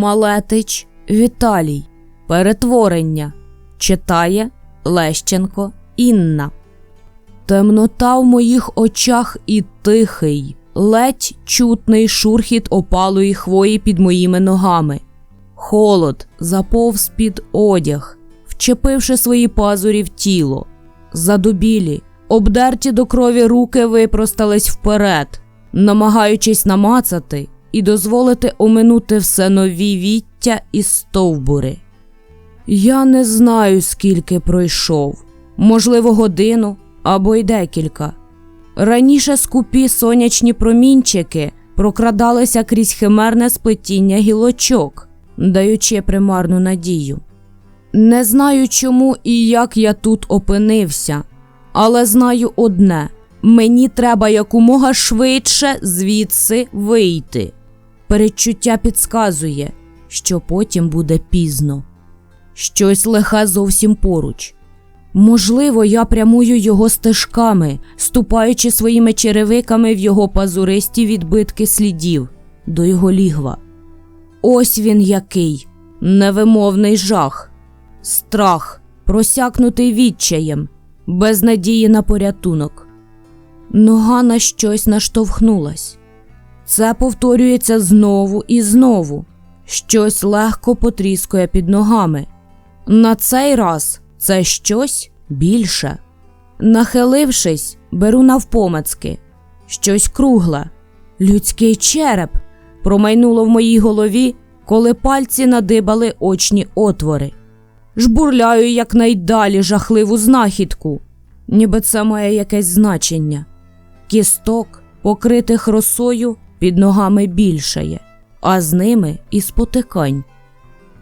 Малетич Віталій. Перетворення. Читає Лещенко Інна. Темнота в моїх очах і тихий, ледь чутний шурхіт опалої хвої під моїми ногами. Холод заповз під одяг, вчепивши свої пазурі в тіло. Задубілі, обдерті до крові руки випростались вперед, намагаючись намацати і дозволити оминути все нові віття і стовбури. Я не знаю, скільки пройшов, можливо, годину або й декілька. Раніше скупі сонячні промінчики прокрадалися крізь химерне сплетіння гілочок, даючи примарну надію. Не знаю, чому і як я тут опинився, але знаю одне: мені треба якомога швидше звідси вийти. Передчуття підказує, що потім буде пізно. Щось лихе зовсім поруч. Можливо, я прямую його стежками, ступаючи своїми черевиками в його пазуристі відбитки слідів до його лігва. Ось він який невимовний жах, страх, просякнутий відчаєм, без надії на порятунок. Нога на щось наштовхнулась. Це повторюється знову і знову. Щось легко потріскує під ногами. На цей раз це щось більше. Нахилившись, беру навпомацки. Щось кругле. Людський череп промайнуло в моїй голові, коли пальці надибали очні отвори. Жбурляю якнайдалі жахливу знахідку, ніби це має якесь значення. Кісток, покритих росою, під ногами більшає, а з ними і спотикань.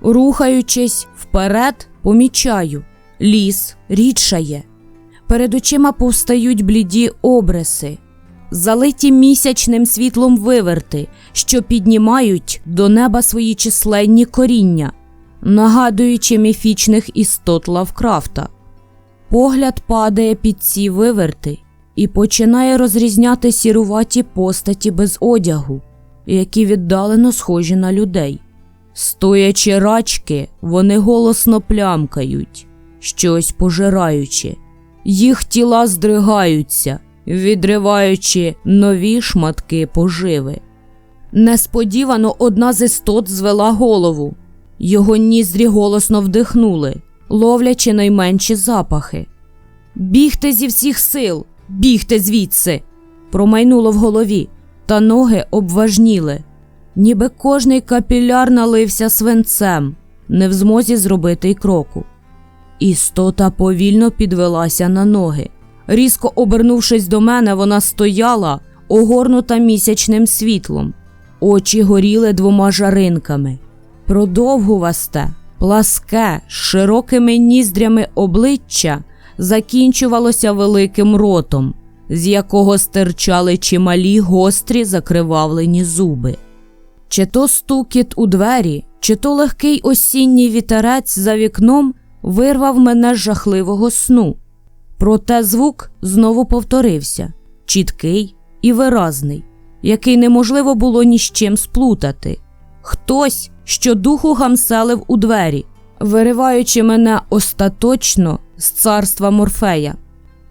Рухаючись вперед, помічаю ліс рідшає. Перед очима повстають бліді обриси, залиті місячним світлом виверти, що піднімають до неба свої численні коріння, нагадуючи міфічних істот Лавкрафта. Погляд падає під ці виверти і починає розрізняти сіруваті постаті без одягу, які віддалено схожі на людей. Стоячи рачки, вони голосно плямкають, щось пожираючи. Їх тіла здригаються, відриваючи нові шматки поживи. Несподівано одна з істот звела голову. Його ніздрі голосно вдихнули, ловлячи найменші запахи. Бігте зі всіх сил, бігте звідси. Промайнуло в голові, та ноги обважніли, ніби кожний капіляр налився свинцем, не в змозі зробити й кроку. Істота повільно підвелася на ноги. Різко обернувшись до мене, вона стояла, огорнута місячним світлом. Очі горіли двома жаринками. Продовгувасте, пласке, з широкими ніздрями обличчя закінчувалося великим ротом, з якого стирчали чималі гострі закривавлені зуби. Чи то стукіт у двері, чи то легкий осінній вітерець за вікном вирвав мене з жахливого сну. Проте звук знову повторився чіткий і виразний, який неможливо було ні з чим сплутати. Хтось, що духу гамселив у двері, вириваючи мене остаточно з царства Морфея.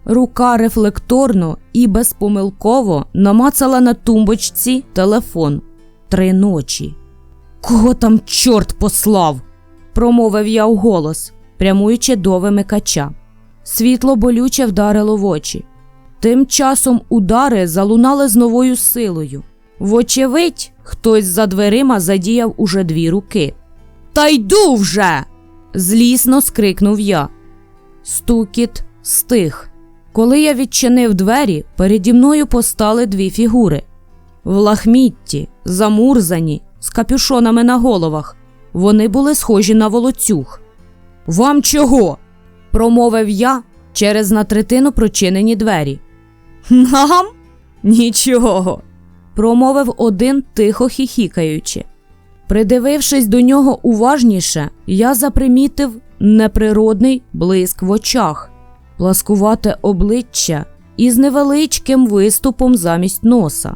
Рука рефлекторно і безпомилково намацала на тумбочці телефон три ночі. Кого там чорт послав? промовив я вголос, прямуючи до вимикача. Світло болюче вдарило в очі. Тим часом удари залунали з новою силою. Вочевидь, хтось за дверима задіяв уже дві руки. Та йду вже. Злісно скрикнув я. Стукіт стих. Коли я відчинив двері, переді мною постали дві фігури. В лахмітті, замурзані, з капюшонами на головах. Вони були схожі на волоцюг. Вам чого? промовив я через на третину прочинені двері. Нам? Нічого, промовив один тихо хіхікаючи. Придивившись до нього уважніше, я запримітив неприродний блиск в очах, пласкувате обличчя із невеличким виступом замість носа.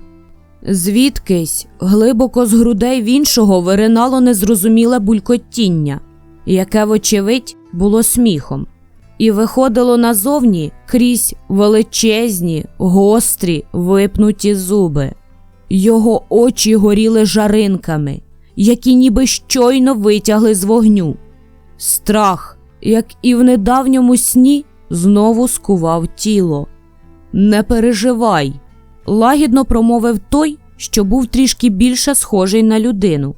Звідкись глибоко з грудей в іншого виринало незрозуміле булькотіння, яке, вочевидь, було сміхом, і виходило назовні крізь величезні, гострі, випнуті зуби. Його очі горіли жаринками, які ніби щойно витягли з вогню. Страх, як і в недавньому сні, знову скував тіло. Не переживай, лагідно промовив той, що був трішки більше схожий на людину.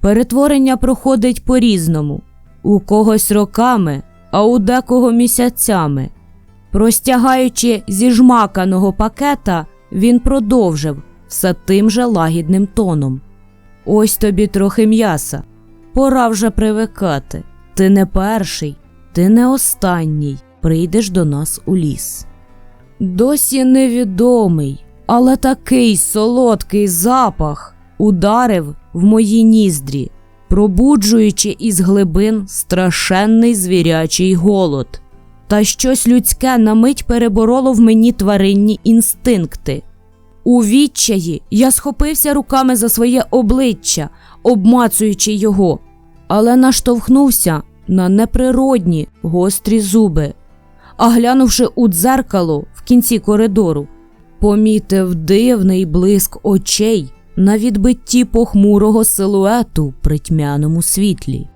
Перетворення проходить по-різному, у когось роками, а у декого місяцями. Простягаючи зі жмаканого пакета, він продовжив все тим же лагідним тоном. Ось тобі трохи м'яса. Пора вже привикати. Ти не перший, ти не останній. Прийдеш до нас у ліс. Досі невідомий, але такий солодкий запах ударив в мої ніздрі, пробуджуючи із глибин страшенний звірячий голод. Та щось людське на мить перебороло в мені тваринні інстинкти. У відчаї я схопився руками за своє обличчя, обмацуючи його, але наштовхнувся на неприродні гострі зуби. А глянувши у дзеркало в кінці коридору, помітив дивний блиск очей на відбитті похмурого силуету при тьмяному світлі.